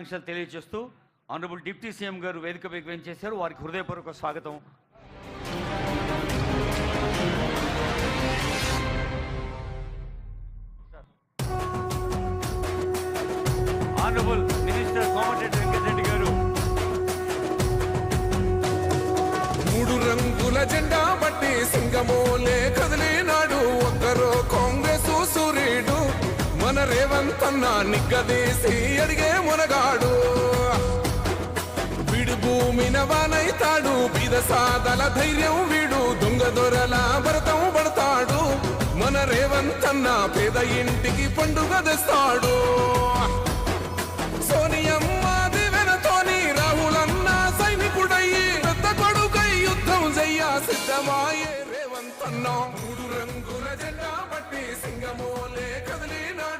ఆకాంక్షలు తెలియజేస్తూ honourable deputy CM గారు వేదికపైకి వెంచేశారు వారికి హృదయపూర్వక స్వాగతం. ఆనరబుల్ మినిస్టర్ కోమటిరెడ్డి వెంకటరెడ్డి గారు. మూడు రంగుల జెండా బట్టి సింగమోలే కదిలినాడు అన్న నిగ్గదీసి అడిగే మునగాడు. వీడు భూమిన వానైతాడు బీద సాదల ధైర్యం వీడు దొంగ దొరల భరతం పడతాడు. మన రేవంతన్న పేద ఇంటికి పండుగ తెస్తాడు. సోనియమ్మ దివెనతోని రాహులన్న సైనికుడయ్యి పెద్ద కొడుకై యుద్ధం చెయ్య సిద్ధమాయే రేవంతన్న. మూడు రంగుల జెండా పట్టి సింగమోలే కదిలినాడు.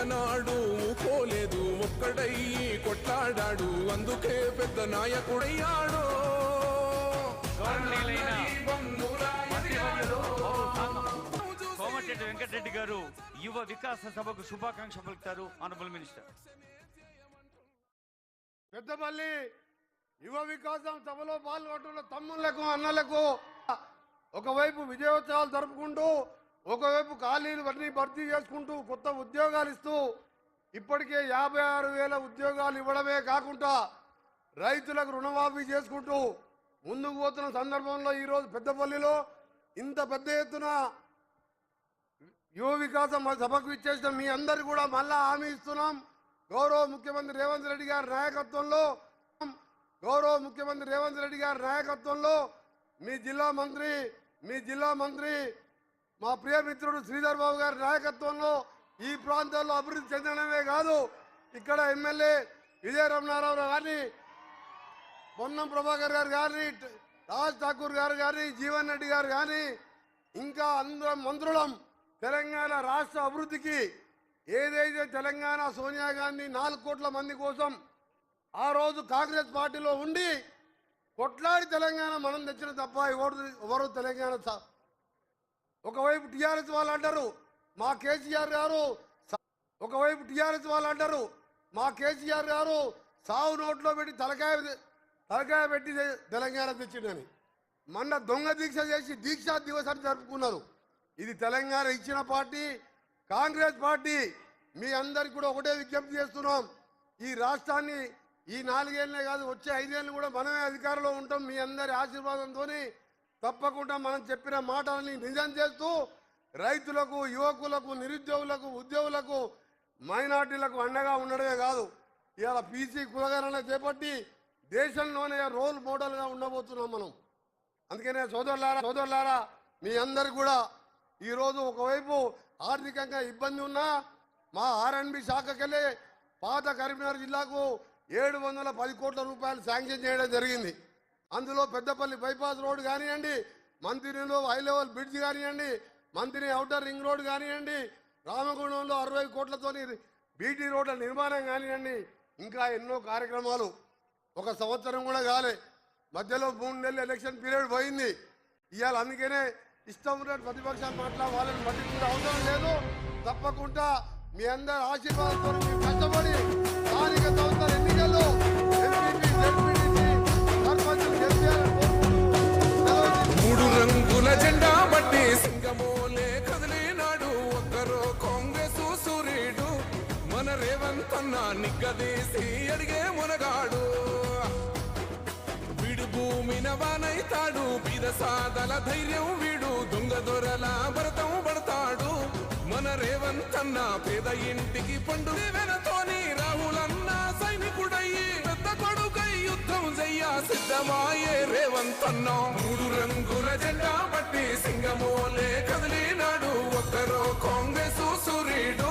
మొక్కనాడు ఊకోలేదు ఒక్కడయ్యి కొట్లాడాడు అందుకే పెద్ద నాయకుడయ్యాడు. కోమటిరెడ్డి వెంకటరెడ్డి గారు యువ వికాస సభకు శుభాకాంక్షలు పలుకుతారు ఆనరబుల్ మినిస్టర్ పెద్దపల్లి యువ వికాసం సభలో పాల్గొంటున్న తమ్ముళ్ళకు అన్నలకు ఒకవైపు విజయోత్సవాలు జరుపుకుంటూ ఒకవైపు ఖాళీలు అన్ని భర్తీ చేసుకుంటూ కొత్త ఉద్యోగాలు ఇస్తూ ఇప్పటికే యాభై ఆరు వేల ఉద్యోగాలు ఇవ్వడమే కాకుండా రైతులకు రుణమాఫీ చేసుకుంటూ ముందుకు పోతున్న సందర్భంలో ఈరోజు పెద్దపల్లిలో ఇంత పెద్ద ఎత్తున యువ వికాసం సభకు ఇచ్చేసిన మీ అందరు కూడా మళ్ళా హామీ ఇస్తున్నాం. గౌరవ ముఖ్యమంత్రి రేవంత్ రెడ్డి గారి నాయకత్వంలో గౌరవ ముఖ్యమంత్రి రేవంత్ రెడ్డి గారి నాయకత్వంలో మీ జిల్లా మంత్రి మీ జిల్లా మంత్రి మా ప్రియ మిత్రుడు శ్రీధర్ బాబు గారి నాయకత్వంలో ఈ ప్రాంతాల్లో అభివృద్ధి చెందడమే కాదు ఇక్కడ ఎమ్మెల్యే విజయ రమణారావు గారిని పొన్నం ప్రభాకర్ గారు కానీ రాజ్ ఠాకూర్ గారు కానీ జీవన్ రెడ్డి గారు కానీ ఇంకా అందరం మంత్రులం తెలంగాణ రాష్ట్ర అభివృద్ధికి ఏదైతే తెలంగాణ సోనియా గాంధీ నాలుగు కోట్ల మంది కోసం ఆ రోజు కాంగ్రెస్ పార్టీలో ఉండి కొట్లాడి తెలంగాణ మనం తెచ్చిన తప్ప ఎవరు ఎవరు తెలంగాణ ఒకవైపు టీఆర్ఎస్ వాళ్ళు అంటారు మా కేసీఆర్ గారు ఒకవైపు టీఆర్ఎస్ వాళ్ళు అంటారు మా కేసీఆర్ గారు సావు నోట్లో పెట్టి తలకాయ తలకాయ పెట్టి తెలంగాణ తెచ్చిండని. మొన్న దొంగ దీక్ష చేసి దీక్షా దివసాన్ని జరుపుకున్నారు. ఇది తెలంగాణ ఇచ్చిన పార్టీ కాంగ్రెస్ పార్టీ. మీ అందరికి కూడా ఒకటే విజ్ఞప్తి చేస్తున్నాం. ఈ రాష్ట్రాన్ని ఈ నాలుగేళ్ళే కాదు వచ్చే ఐదేళ్ళు కూడా మనమే అధికారంలో ఉంటాం. మీ అందరి ఆశీర్వాదంతోని తప్పకుండా మనం చెప్పిన మాటలని నిజం చేస్తూ రైతులకు యువకులకు నిరుద్యోగులకు ఉద్యోగులకు మైనార్టీలకు అండగా ఉండడమే కాదు ఇవాళ పీసీ కులగణన చేపట్టి దేశంలోనే రోల్ మోడల్గా ఉండబోతున్నాం మనం. అందుకనే సోదరులారా సోదరులారా మీ అందరు కూడా ఈరోజు ఒకవైపు ఆర్థికంగా ఇబ్బంది ఉన్నా మా ఆర్ఎన్బి శాఖకెళ్ళి పాత కరీంనగర్ జిల్లాకు ఏడు వందల పది కోట్ల రూపాయలు శాంక్షన్ చేయడం జరిగింది. అందులో పెద్దపల్లి బైపాస్ రోడ్ కానివ్వండి మంత్రిలో హై లెవెల్ బ్రిడ్జ్ కానివ్వండి మంత్రి అవుటర్ రింగ్ రోడ్ కానివ్వండి రామగుండంలో అరవై కోట్లతోని బీటీ రోడ్ల నిర్మాణం కానివ్వండి ఇంకా ఎన్నో కార్యక్రమాలు. ఒక సంవత్సరం కూడా కాలే. మధ్యలో మూడు నెలలు ఎలక్షన్ పీరియడ్ పోయింది. ఇవాళ అందుకనే ఇష్టం ఉన్నట్టు ప్రతిపక్షాలు మాట్లాడ వాళ్ళని పట్టించుకునే అవసరం లేదు. తప్పకుండా మీ అందరి ఆశీర్వాదంతో మీరు కష్టపడి వేసి అడిగే మునగాడు. వీడు భూమిన వానైతాడు బిరసాదల ధైర్యం వీడు దొంగ దొరల భరతం పడతాడు. మన రేవంత్ అన్న పేద ఇంటికి పండు. వెనతోని రాహులన్న సైనికుడయ్యి పెద్ద కొడుకై యుద్ధం చెయ్య సిద్ధమాయే రేవంత్ అన్న మూడు రంగుల జెండా పట్టి సింగమోలే కదిలినాడు. ఒక్కరో కాంగ్రెస్ సూర్యుడు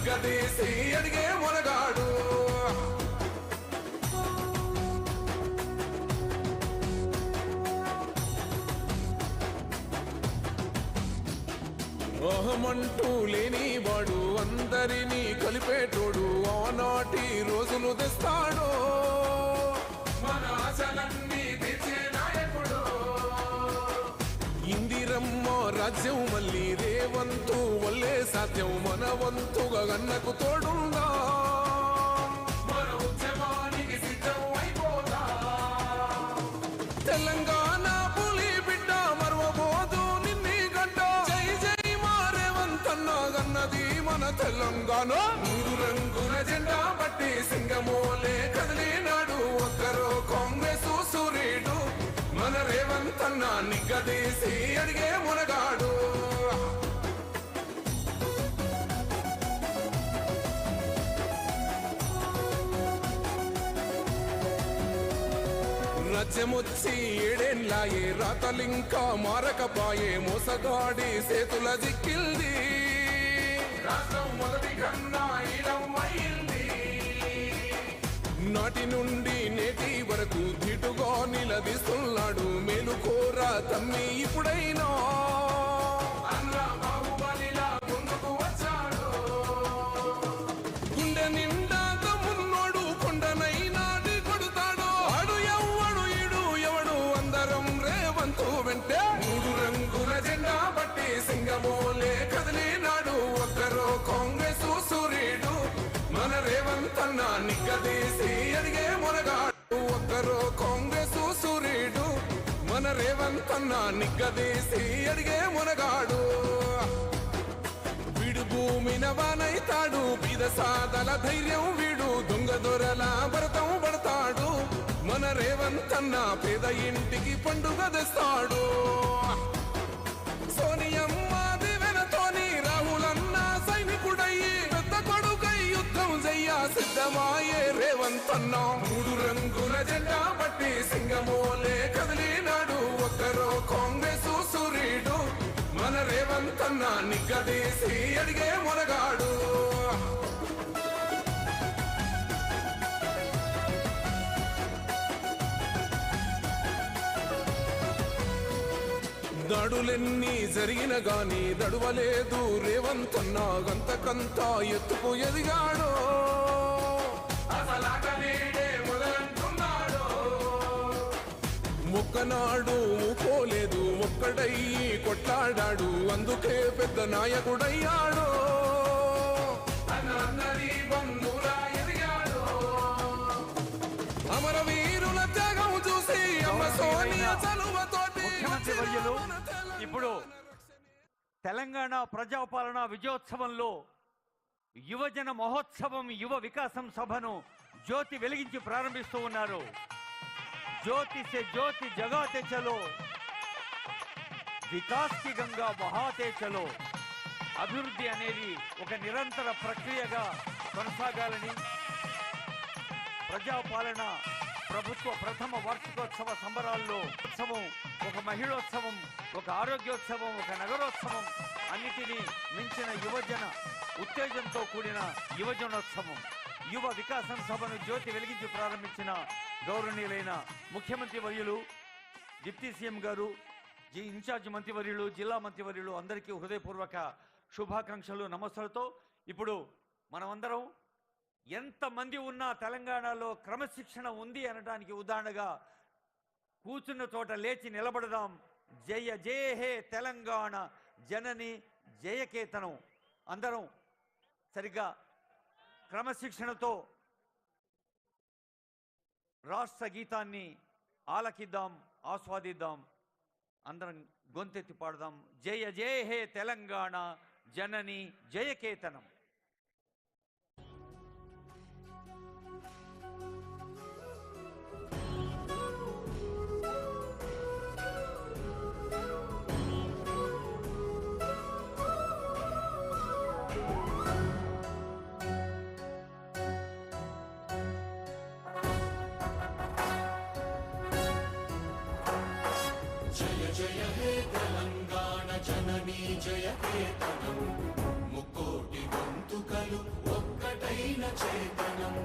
నిగ్గదీసి అడిగే మొనగాడు అహమంటూ లేని వాడు అందరినీ కలిపేటోడు ఆనాటి రోజులు తెస్తాడు. మన ఆశలన్నీ తెచ్చే నాయకుడు. ఇందిరమ్మ రాజ్యం మళ్ళీ వంతు వల్లే సాధ్యం మన వంతుగా గన్నకు తోడుందా మన ఉద్యమానికి సిద్ధం తెలంగాణ పులి బిడ్డ మరవబోదు నిన్ని గడ్డ జై జై మారేవంతన్న గన్నది మన తెలంగాణ. మూడు రంగుల జెండా బట్టి సింగమోలే కదిలినాడు ఒక్కరో కాంగ్రెస్ సూర్యుడు మన రేవంతన్న నిగ్గదీసి అడిగే మునగాడు. రచ్చమొచ్చి ఏడేళ్ళాయే రాతలింకా మారకపాయే మోసగాడి సేతుల జిక్కింది రాష్ట్రం మొదటి కన్నా నాటి నుండి నేటి వరకు ధీటుగా నిలదీస్తున్నాడు మేలుకోరా తమ్మి ఇప్పుడైనా. మన రేవంతన్న నిగ్గదీసి అడిగే మునగాడు. వీడు భూమిన వానైతాడు బీద సాదల ధైర్యం వీడు దొంగ దొరల భరతం పడతాడు. మన రేవంతన్న పేద ఇంటికి పండుగ తెస్తాడు. సోనియమ్మ దివెనతోని రాహులన్న సైనికుడయ్యి పెద్ద కొడుకై యుద్ధం చెయ్య సిద్ధమాయే రేవంతన్నా మూడు రంగుల జెండా పట్టి సింగమోలే కదిలినాడు. కాంగ్రెస్ సూర్యుడు మన రేవంతన్న నిగ్గదీసి అడిగే మొనగాడు దడులెన్ని జరిగిన గాని దడువలేదు రేవంతన్న గంతకంత ఎత్తుకు ఎదిగాడో. మొక్కనాడు పోలేదు ఒక్కడయ్యి కొట్లాడాడు. అందుకే పెద్ద నాయకుడయ్యాడు. అమరవీరుల త్యాగం చూసి అమ్మ సోనియా ఇప్పుడు తెలంగాణ ప్రజాపాలన విజయోత్సవంలో యువజన మహోత్సవం యువ వికాసం సభను జ్యోతి వెలిగించి ప్రారంభిస్తూ ఉన్నారు. జ్యోతి से జ్యోతి जगाते चलो। వికాస్కి గంగా బహాతే చలో అభివృద్ధి అనేది ఒక నిరంతర ప్రక్రియగా కొనసాగాలని ప్రజాపాలన ప్రభుత్వ ప్రథమ వార్షికోత్సవ సంబరాల్లో ఉత్సవం ఒక మహిళోత్సవం ఒక ఆరోగ్యోత్సవం ఒక నగరోత్సవం అన్నిటినీ మించిన యువజన ఉత్తేజంతో కూడిన యువజనోత్సవం యువ వికాసం సభను జ్యోతి వెలిగించి ప్రారంభించిన గౌరవనీయులైన ముఖ్యమంత్రి వర్యులు డిప్టీ సీఎం గారు ఇన్ఛార్జ్ మంత్రివర్యులు జిల్లా మంత్రివర్యులు అందరికీ హృదయపూర్వక శుభాకాంక్షలు నమస్సులతో ఇప్పుడు మనమందరం ఎంతమంది ఉన్నా తెలంగాణలో క్రమశిక్షణ ఉంది అనడానికి ఉదాహరణగా కూర్చున్న చోట లేచి నిలబడదాం. జయ జయ హే తెలంగాణ జనని జయకేతనం. అందరం సరిగ్గా క్రమశిక్షణతో రాష్ట్ర గీతాన్ని ఆలకిద్దాం ఆస్వాదిద్దాం అందరం గొంతెత్తి పాడదాం. జయ జయ హే తెలంగాణ జనని జయకేతనం చేతనం ముక్కోటి గొంతుకలు ఒక్కటైన చేతనం.